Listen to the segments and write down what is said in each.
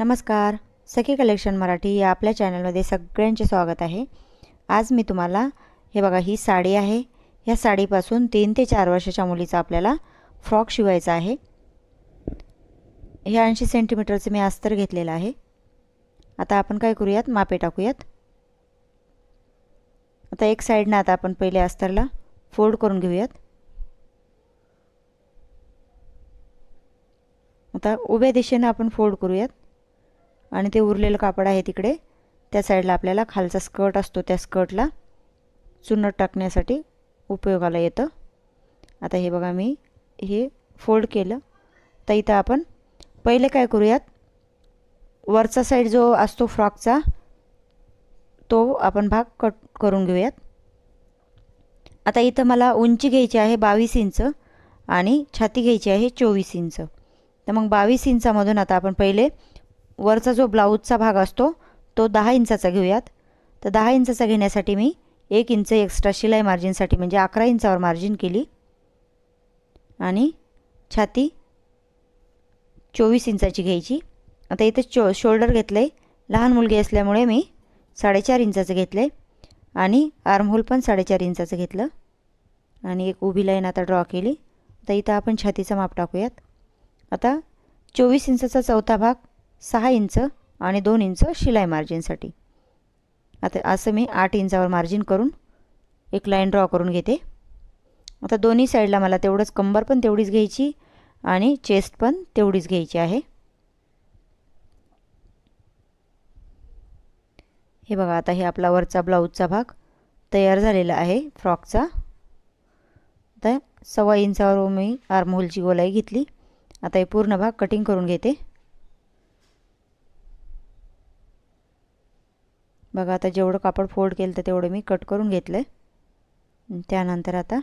नमस्कार. सखी कलेक्शन मराठी या आपल्या चॅनलमध्ये सगळ्यांचे स्वागत आहे. आज मी तुम्हाला हे बघा ही साडी आहे. ह्या साडीपासून तीन ते चार वर्षाच्या मुलीचा आपल्याला फ्रॉक शिवायचा आहे. हे ऐंशी सेंटीमीटरचं मी अस्तर घेतलेलं आहे. आता आपण काय करूयात? मापे टाकूयात. आता एक साईडनं आता आपण पहिले अस्तरला फोल्ड करून घेऊयात. आता उभ्या दिशेनं आपण फोल्ड करूयात. आणि ते उरलेलं कापड आहे तिकडे. त्या साईडला आपल्याला खालचा स्कर्ट असतो त्या स्कर्टला चुन्नट टाकण्यासाठी उपयोगाला येतं. आता हे बघा मी हे फोल्ड केलं. तर इथं आपण पहिले काय करूयात? वरचा साईड जो असतो फ्रॉकचा तो आपण भाग कट करून घेऊयात. आता इथं मला उंची घ्यायची आहे बावीस इंच आणि छाती घ्यायची आहे चोवीस इंच. तर मग बावीस इंचामधून आता आपण पहिले वरचा जो ब्लाऊजचा भाग असतो तो दहा इंचाचा घेऊयात. तर दहा इंचाचा घेण्यासाठी मी एक इंच एक्स्ट्रा शिलाई मार्जिनसाठी म्हणजे अकरा इंचावर मार्जिन केली. आणि छाती चोवीस इंचाची घ्यायची. आता इथे चो शोल्डर घेतलं आहे लहान मुलगी असल्यामुळे मी साडेचार इंचाचं घेतलं आहे आणि आर्महोल पण साडेचार इंचाचं घेतलं. आणि एक उभी लाईन आता ड्रॉ केली. तर इथं आपण छातीचं माप टाकूयात. आता चोवीस इंचाचा चौथा भाग. सहा इंच आणि दोन इंच शिलाई मार्जिनसाठी आता असं मी आठ इंचावर मार्जिन करून एक लाईन ड्रॉ करून घेते. आता दोन्ही साईडला मला तेवढंच कंबर पण तेवढीच घ्यायची आणि चेस्ट पण तेवढीच घ्यायची आहे. हे बघा आता हे आपला वरचा ब्लाऊजचा भाग तयार झालेला आहे फ्रॉकचा आता सव्वा इंचावर मी आर्महोलची गोलाई घेतली. आता हे पूर्ण भाग कटिंग करून घेते. बघा आता जेवढं कापड फोल्ड केलं तर तेवढं मी कट करून घेतलं आहे त्यानंतर आता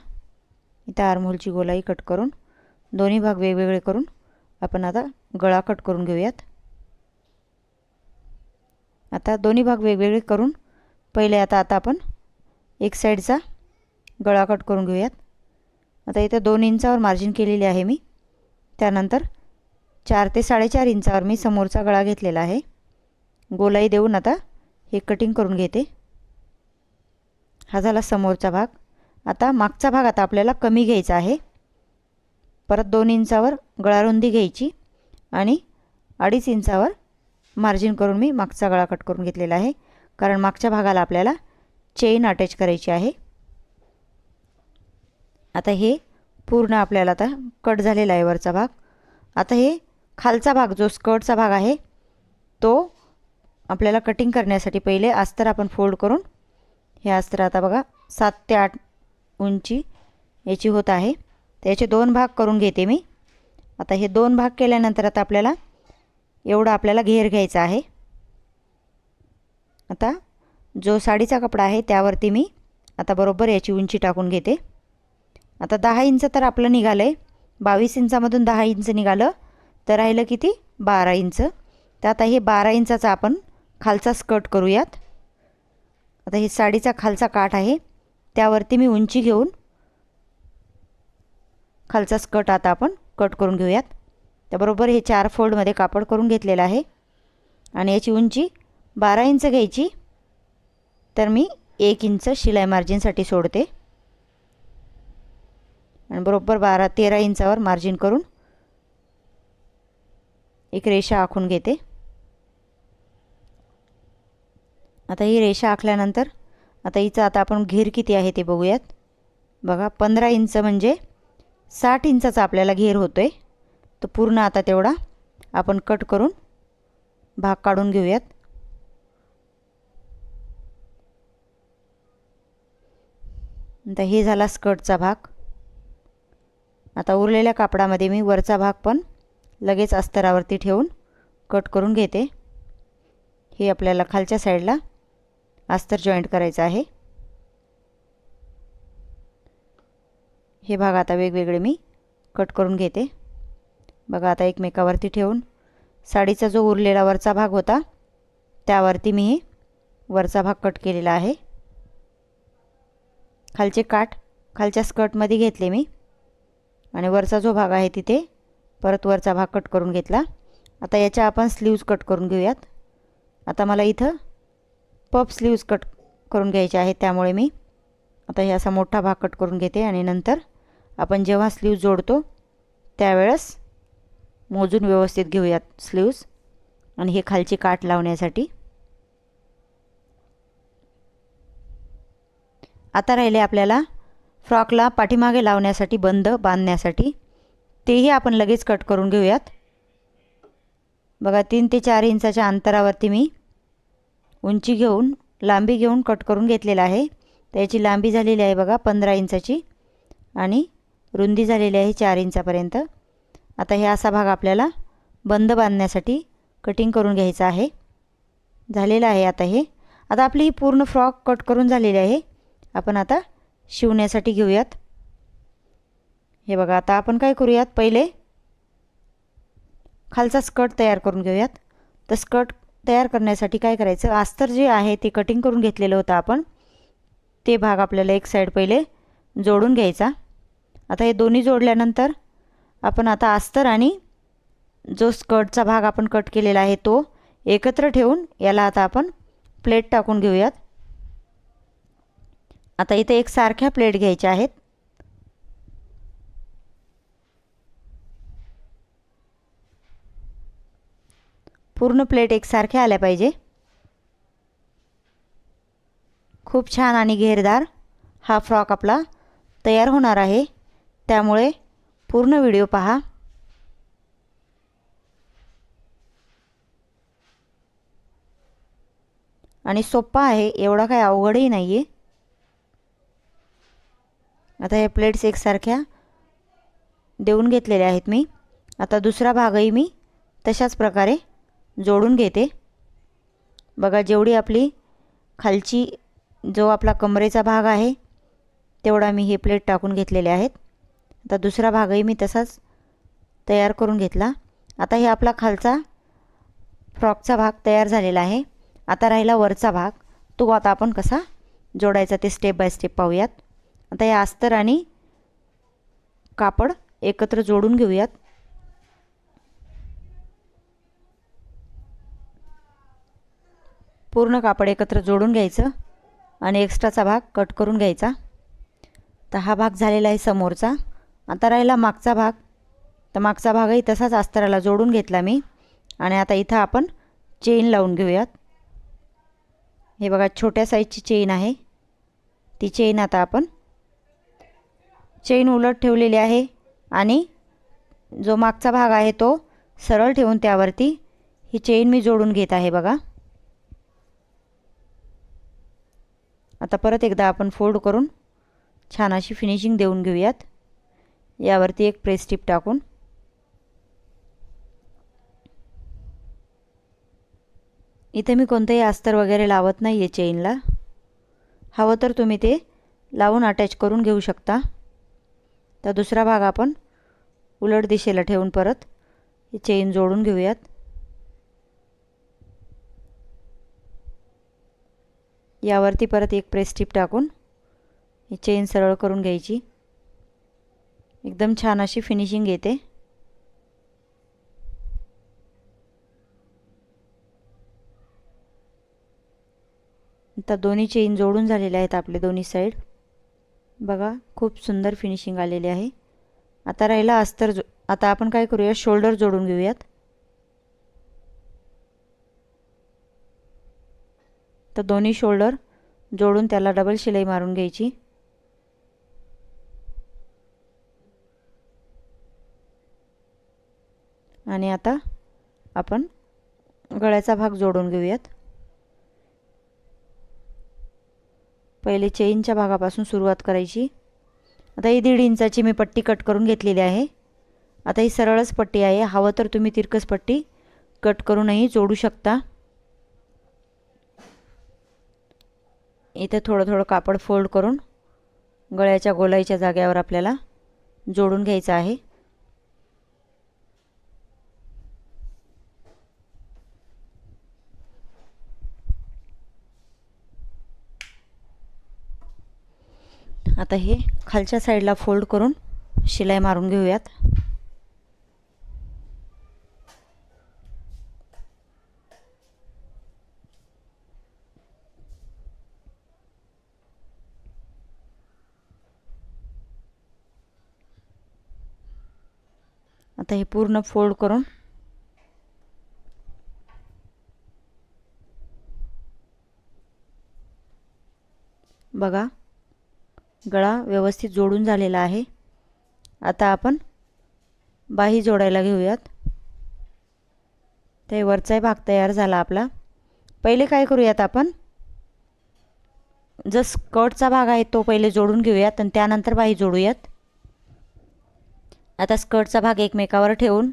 इथं आरमोलची गोलाई कट करून दोन्ही भाग वेगवेगळे करून आपण आता गळा कट करून घेऊयात. आता दोन्ही भाग वेगवेगळे करून पहिले आता आता आपण एक साईडचा गळा कट करून घेऊयात. आता इथं दोन इंचावर मार्जिन केलेली आहे मी. त्यानंतर चार ते साडेचार इंचावर मी समोरचा गळा घेतलेला आहे. गोलाई देऊन आता हे कटिंग करून घेते. हा झाला समोरचा भाग. आता मागचा भाग आता आपल्याला कमी घ्यायचा आहे. परत दोन इंचावर गळारुंदी घ्यायची आणि अडीच इंचावर मार्जिन करून मी मागचा गळा कट करून घेतलेला आहे. कारण मागच्या भागाला आपल्याला चेन अटॅच करायची आहे. आता हे पूर्ण आपल्याला आता कट झालेला आहे वरचा भाग. आता हे खालचा भाग जो स्कर्टचा भाग आहे तो आपल्याला कटिंग करण्यासाठी पहिले अस्तर आपण फोल्ड करून हे अस्तर आता बघा सात ते आठ उंची याची होत आहे. त्याचे दोन भाग करून घेते मी. आता हे दोन भाग केल्यानंतर आता आपल्याला एवढा आपल्याला घेर घ्यायचा आहे. आता जो साडीचा कपडा आहे त्यावरती मी आता बरोबर याची उंची टाकून घेते. आता दहा इंच तर आपलं निघालं आहे बावीस इंचामधून दहा इंच निघालं तर राहिलं किती? बारा इंच. तर आता हे बारा इंचाचा आपण खालचा स्कर्ट करूयात. आता हे साडीचा खालचा काठ आहे. त्यावरती मी उंची घेऊन खालचा स्कर्ट आता आपण कट करून घेऊयात. त्याबरोबर हे चार फोल्डमध्ये कापड करून घेतलेलं आहे. आणि याची उंची बारा इंच घ्यायची. तर मी एक इंच शिलाई मार्जिनसाठी सोडते. आणि बरोबर बारा तेरा इंचावर मार्जिन करून एक रेषा आखून घेते. आता ही रेषा आखल्यानंतर आता हिचं आता आपण घेर किती आहे ते बघूयात. बघा पंधरा इंच म्हणजे साठ इंचाचा आपल्याला घेर होतो आहे तर पूर्ण आता तेवढा आपण कट करून भाग काढून घेऊयात. आता हे झाला स्कर्टचा भाग. आता उरलेल्या कापडामध्ये मी वरचा भाग पण लगेच अस्तरावरती ठेवून कट करून घेते. हे आपल्याला खालच्या साईडला अस्तर जॉईंट करायचं आहे. हे भाग आता वेगवेगळे मी कट करून घेते. बघा आता एकमेकावरती ठेवून. साडीचा जो उरलेला वरचा भाग होता त्यावरती मी हे वरचा भाग कट केलेला आहे. खालचे काठ खालच्या स्कर्टमध्ये घेतले मी. आणि वरचा जो भाग आहे तिथे परत वरचा भाग कट करून घेतला. आता याच्या आपण स्लीव्ज कट करून घेऊयात. आता मला इथं पफ स्लीव्ज कट करून घ्यायचे आहेत त्यामुळे मी आता हे असा मोठा भाग कट करून घेते आणि नंतर आपण जेव्हा स्लीव जोडतो त्यावेळेस मोजून व्यवस्थित घेऊयात स्लीव्ज आणि हे खालची काठ लावण्यासाठी. आता राहिले आपल्याला फ्रॉकला पाठीमागे लावण्यासाठी बंद बांधण्यासाठी. तेही आपण लगेच कट करून घेऊयात. बघा तीन ते चार इंचाच्या अंतरावरती मी उंची घेऊन लांबी घेऊन कट करून घेतलेला आहे. त्याची लांबी झालेली आहे बघा पंधरा इंचाची आणि रुंदी झालेली आहे चार इंचापर्यंत. आता हे असा भाग आपल्याला बंद बांधण्यासाठी कटिंग करून घ्यायचा आहे. झालेलं आहे आता हे. आता आपली ही पूर्ण फ्रॉक कट करून झालेली आहे. आपण आता शिवण्यासाठी घेऊयात. हे बघा आता आपण काय करूयात? पहिले खालचा स्कर्ट तयार करून घेऊयात. तर स्कर्ट तयार करण्यासाठी काय करायचं? अस्तर जे आहे ते कटिंग करून घेतलेलं होतं आपण. ते भाग आपल्याला एक साईड पहिले जोडून घ्यायचा. आता हे दोन्ही जोडल्यानंतर आपण आता अस्तर आणि जो स्कर्टचा भाग आपण कट केलेला आहे तो एकत्र ठेवून याला आता आपण प्लेट टाकून घेऊयात. आता इथे एक सारख्या प्लेट घ्यायच्या आहेत. पूर्ण प्लेट एकसारख्या आल्या पाहिजे. खूप छान आणि घेरदार हा फ्रॉक आपला तयार होणार आहे. त्यामुळे पूर्ण व्हिडिओ पहा. आणि सोप्पा आहे एवढा काही अवघडही नाही आहे आता हे प्लेट्स एकसारख्या देऊन घेतलेल्या आहेत मी. आता दुसरा भागही मी तशाच प्रकारे जोडून घेते. बघा जेवढी आपली खालची जो आपला कमरेचा भाग आहे तेवढा मी हे प्लेट टाकून घेतलेले आहेत. आता दुसरा भागही मी तसाच तयार करून घेतला. आता हे आपला खालचा फ्रॉकचा भाग तयार झालेला आहे. आता राहिला वरचा भाग. तो आता आपण कसा जोडायचा ते स्टेप बाय स्टेप पाहूयात. आता हे अस्तर आणि कापड एकत्र जोडून घेऊयात. पूर्ण कापड एकत्र जोडून घ्यायचं आणि एक्स्ट्राचा भाग कट करून घ्यायचा. तर हा भाग झालेला आहे समोरचा. आता राहिला मागचा भाग. तर मागचा भागही तसाच अस्तराला जोडून घेतला मी. आणि आता इथं आपण चेन लावून घेऊयात. हे बघा छोट्या साईजची चेन आहे. ती चेन आता आपण चेन उलट ठेवलेली आहे आणि जो मागचा भाग आहे तो सरळ ठेवून त्यावरती ही चेन मी जोडून घेत आहे बघा. आता परत एकदा आपण फोल्ड करून छान अशी फिनिशिंग देऊन घेऊयात. यावरती एक प्रेस टिप टाकून. इथे मी कोणतंही अस्तर वगैरे लावत नाही आहे चेनला हवं तर तुम्ही ते लावून अटॅच करून घेऊ शकता. तर दुसरा भाग आपण उलट दिशेला ठेवून परत ही चेन जोडून घेऊयात. यावरती परत एक प्रेस टिप टाकून ही चेन सरळ करून घ्यायची. एकदम छान अशी फिनिशिंग येते. आता दोन्ही चेन जोडून झालेले आहेत आपले दोन्ही साईड बघा खूप सुंदर फिनिशिंग आलेली आहे. आता राहिला अस्तर जो आता आपण काय करूया शोल्डर जोडून घेऊयात. तर दोन्ही शोल्डर जोडून त्याला डबल शिलाई मारून घ्यायची. आणि आता आपण गळ्याचा भाग जोडून घेऊयात. पहिले चेनच्या भागापासून सुरुवात करायची. आता ही दीड इंचाची मी पट्टी कट करून घेतलेली आहे. आता ही सरळच पट्टी आहे. हवं तर तुम्ही तिरकस पट्टी कट करूनही जोडू शकता. इथे थोडं थोडं कापड फोल्ड करून गळ्याच्या गोलाईच्या जाग्यावर आपल्याला जोडून घ्यायचं आहे. आता हे खालच्या साईडला फोल्ड करून शिलाई मारून घेऊयात. आता हे पूर्ण फोल्ड करून बघा गळा व्यवस्थित जोडून झालेला आहे. आता आपण बाही जोडायला घेऊयात. ते वरचाही भाग तयार झाला आपला. पहिले काय करूयात आपण? जो स्कर्टचा भाग आहे तो पहिले जोडून घेऊयात आणि त्यानंतर बाही जोडूयात. आता स्कर्टचा भाग एकमेकावर ठेवून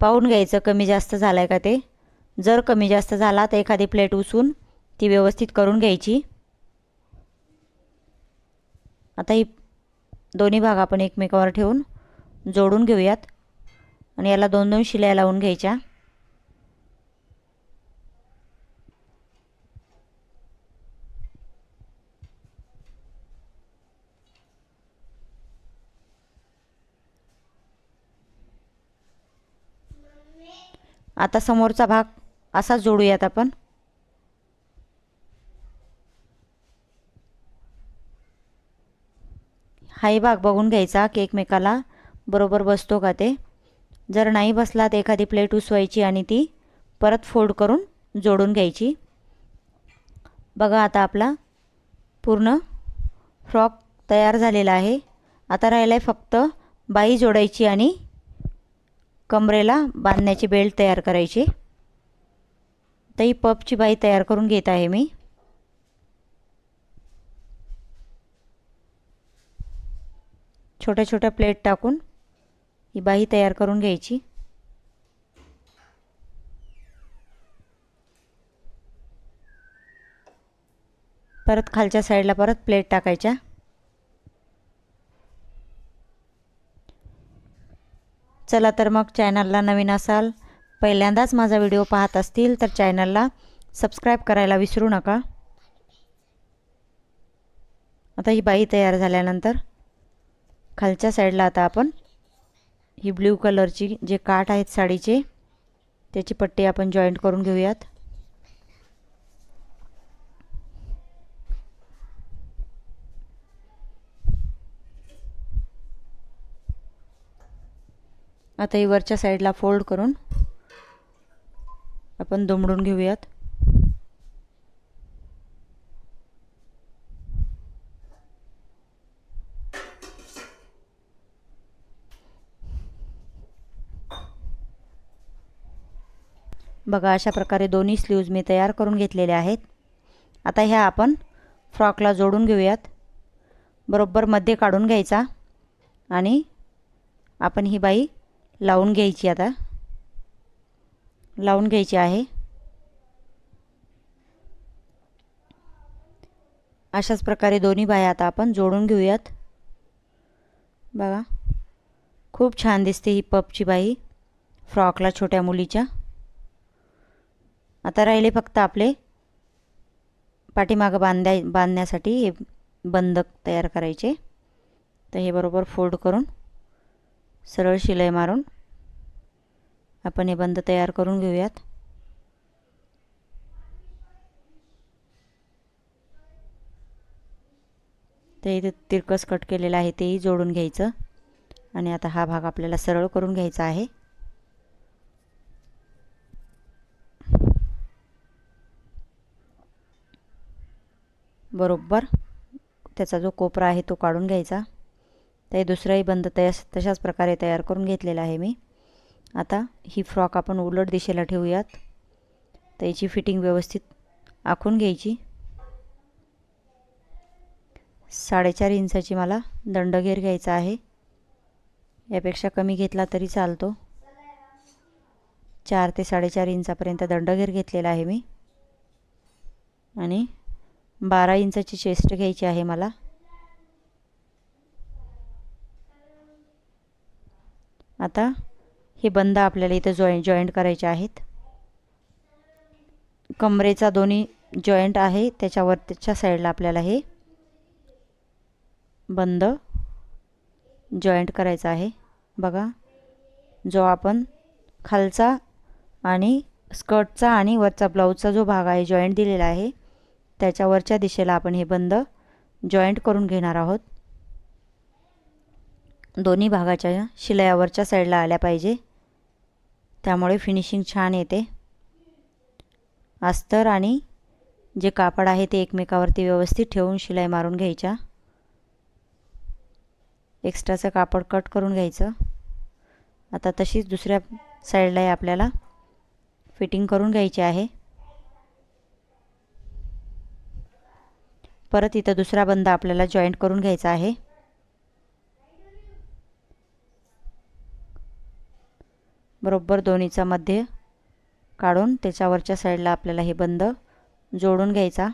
पाहून घ्यायचं कमी जास्त झाला आहे का ते? जर कमी जास्त झाला तर एखादी प्लेट उसून ती व्यवस्थित करून घ्यायची. आता ही दोन्ही भाग आपण एकमेकावर ठेवून जोडून घेऊयात. आणि याला दोन दोन शिल्या लावून घ्यायच्या. आता समोरचा भाग असाच जोडूयात आपण. हाही भाग बघून घ्यायचा की एकमेकाला बरोबर बसतो का ते. जर नाही बसला तर एखादी प्लेट उसवायची आणि ती परत फोल्ड करून जोडून घ्यायची. बघा आता आपला पूर्ण फ्रॉक तयार झालेला आहे. आता राहिला आहे फक्त बाई जोडायची आणि कमरेला बांधण्याची बेल्ट तयार करायची. तर ही पपची बाई तयार करून घेत आहे मी. छोट्या छोट्या प्लेट टाकून ही बाही तयार करून घ्यायची. परत खालच्या साईडला परत प्लेट टाकायच्या. चला तर मग चॅनलला नवीन असाल पहिल्यांदाच माझा व्हिडिओ पाहत असतील तर चॅनलला सबस्क्राईब करायला विसरू नका. आता ही बाई तयार झाल्यानंतर खालच्या साईडला आता आपण ही ब्ल्यू कलरची जे काठ आहेत साडीचे त्याची पट्टी आपण जॉईंट करून घेऊयात. आता ही वरच्या साईडला फोल्ड करून आपण दुमडून घेऊयात. बघा अशा प्रकारे दोन्ही स्लीव्ज मी तयार करून घेतलेले आहेत. आता ह्या आपण फ्रॉकला जोडून घेऊयात. बरोबर मध्ये काढून घ्यायचा. आणि आपण ही बाई लावून घ्यायची आता. लावून घ्यायची आहे. अशाच प्रकारे दोन्ही बाया आता आपण जोडून घेऊयात. बघा. खूप छान दिसते ही पपची बाई. फ्रॉकला छोट्या मुलीच्या. आता राहिले फक्त आपले पाठीमागं बांधाय बांधण्यासाठी हे बंद तयार करायचे. तर हे बरोबर फोल्ड करून सरळ शिलाई मारून आपण हे बंद तयार करून घेऊयात. ते इथे तिरकस कट केलेलं आहे तेही जोडून घ्यायचं. आणि आता हा भाग आपल्याला सरळ करून घ्यायचा आहे. बरोबर. त्याचा जो कोपरा आहे तो काढून घ्यायचा. ते दुसराही बंद तयास तशाच प्रकारे तयार करून घेतलेला आहे मी. आता ही फ्रॉक आपण उलट दिशेला ठेवूयात. त्याची फिटिंग व्यवस्थित आखून घ्यायची. साडेचार इंचाची मला दंडघेर घ्यायचा आहे. यापेक्षा कमी घेतला तरी चालतो. चार ते साडेचार इंचापर्यंत दंडघेर घेतलेला आहे मी. आणि बारा इंचाची चेस्ट घ्यायची आहे मला. आता हे बंद आपल्याला इथं जॉईंट जॉईंट करायचे आहेत. कमरेचा दोन्ही जॉईंट आहे त्याच्यावर त्याच्या साईडला आपल्याला हे बंद जॉईंट करायचा आहे. बघा जो आपण खालचा आणि स्कर्टचा आणि वरचा ब्लाऊजचा जो भाग आहे जॉईंट दिलेला आहे त्याच्यावरच्या दिशेला आपण हे बंद जॉईंट करून घेणार आहोत. दोन्ही भागाच्या शिलायावरच्या साईडला आल्या पाहिजे. त्यामुळे फिनिशिंग छान येते. अस्तर आणि जे कापड आहे ते एकमेकावरती व्यवस्थित ठेवून शिलाई मारून घ्यायच्या. एक्स्ट्राचं कापड कट करून घ्यायचं. आता तशीच दुसऱ्या साईडलाही आपल्याला फिटिंग करून घ्यायची आहे. परत इथं दुसरा बंद आपल्याला जॉईंट करून घ्यायचा आहे. बरोबर दोन्हीचा मध्य काढून त्याच्यावरच्या साईडला आपल्याला हे बंद जोडून घ्यायचा.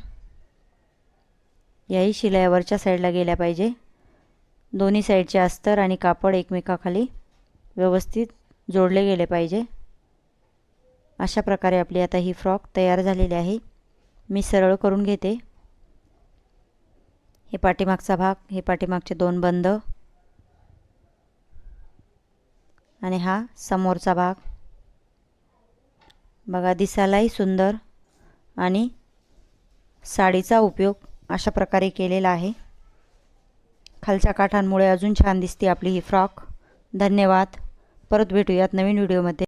याही शिलायावरच्या साईडला गेल्या पाहिजे. दोन्ही साईडचे अस्तर आणि कापड एकमेकाखाली व्यवस्थित जोडले गेले पाहिजे. अशा प्रकारे आपली आता ही फ्रॉक तयार झालेली आहे. मी सरळ करून घेते. हे पाठीमागचा भाग हे पाठीमागचे दोन बंद आणि हा समोरचा भाग. बघा दिसायलाही सुंदर आणि साडीचा उपयोग अशा प्रकारे केलेला आहे. खालच्या काठांमुळे अजून छान दिसते आपली ही फ्रॉक. धन्यवाद. परत भेटूयात नवीन व्हिडिओमध्ये.